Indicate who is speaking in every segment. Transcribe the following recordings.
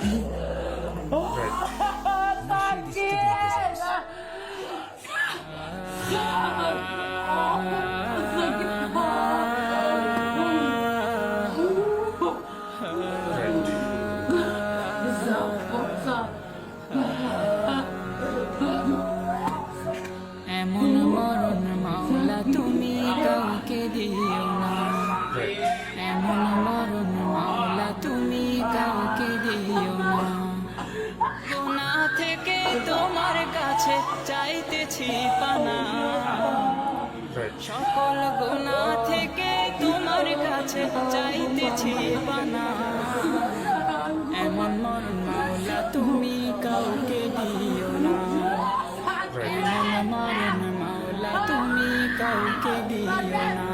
Speaker 1: Oh, Right. সকল গোনা থেকে তোমার কাছে চাইতেছি পানা। এমন মরণ মাওলা তুমি কাউকে দিও না। এমন মরণ মাওলা তুমি কাউকে দিও না।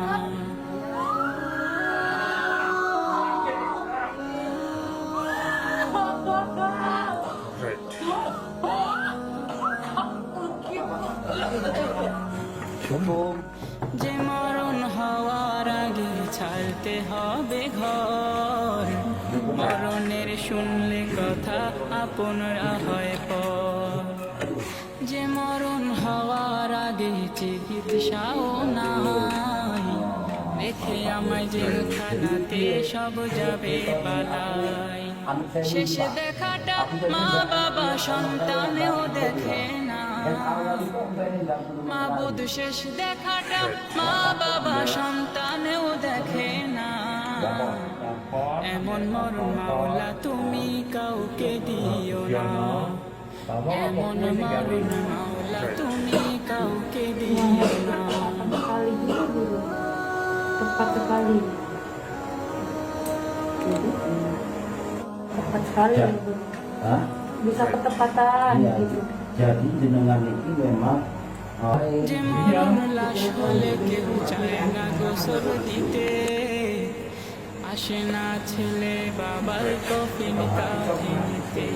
Speaker 1: যে মরণ হওয়ার আগে ছাড়তে হবে ঘর। মরণের শুনলে কথা আপনরা হয় পর। যে মরণ হওয়ার আগে চিকিৎসাও নাই। দেখে আমায় জেলখানাতে সব যাবে পালাই। শেষে দেখাটা মা বাবা সন্তানেও দেখে না মা বুধ শেষ দেখাটা মা বাবা সন্তানেও দেখে না এমন মরণ মাওলা তুমি কাউকে দিও না এমন মরণ মাওলা তুমি কাউকে দিও না
Speaker 2: sekali gitu dulu tepat sekali tepat sekali
Speaker 3: Ya.
Speaker 2: gitu.
Speaker 3: Hah?
Speaker 2: bisa ketepatan
Speaker 3: Iya.
Speaker 2: gitu
Speaker 3: Jadi jenengan ini memang oh,
Speaker 1: যে মরণ লাশ হলে কেউ চায় না গোসল দিতে আসে না ছেলে বাবার কফিন কাহিনীতে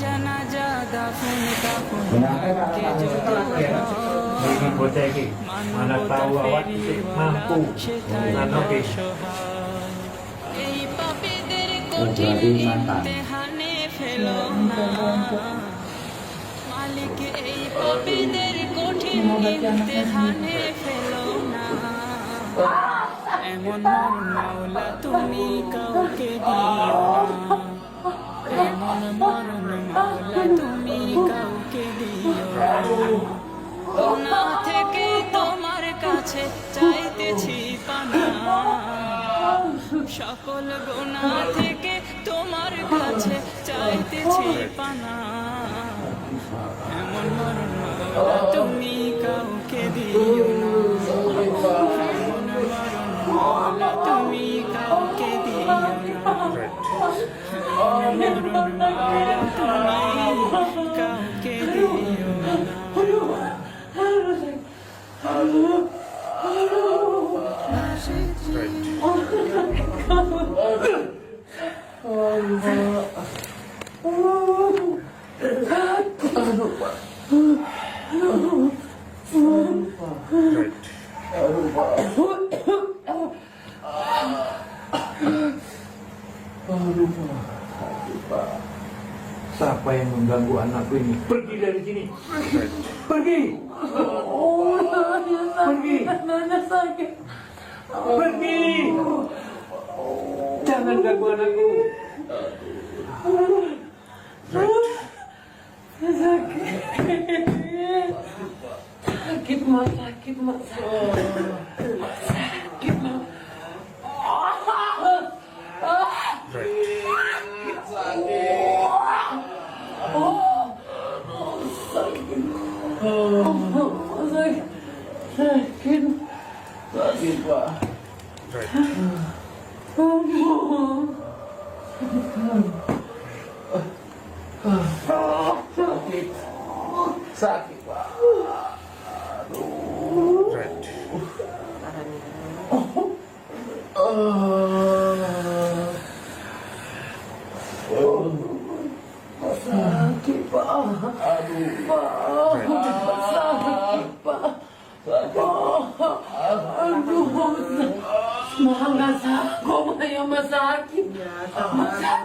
Speaker 1: জানাজা দাফন কাফন ভাগ্যে যদি
Speaker 4: anak tahu awak mampu nanoke
Speaker 1: এই পাপীদের কঠিন ইমতেহানে ফেলো না মালিক, এই পাপীদের কঠিন ইমতেহানে ফেলো না। এমন মাওলা, তুমি কাউকে দিও এমন মরণ মাওলা, তুমি কাউকে দিও না। থেকে তোমার কাছে চাইতেছি পানা। সকল গোনা থেকে তোমার কাছে চাইতেছি পানা। এমন মরণ তুমি কাউকে দিও
Speaker 4: Siapa yang mengganggu anakku ini? Pergi dari sini. Pergi. Pergi.
Speaker 2: mana sakit
Speaker 4: Pergi. Jangan ganggu anakku.
Speaker 2: sakit Give him outside, keep him outside. Oh.
Speaker 3: Give him outside. Oh. Oh. Oh. Oh. Right. Sakit. Sakit. Sakit. Masakit
Speaker 2: pa. Ano
Speaker 3: ba?
Speaker 2: Masakit pa. Ang dugo na. Mahanga sa ako. Masakit. Masakit.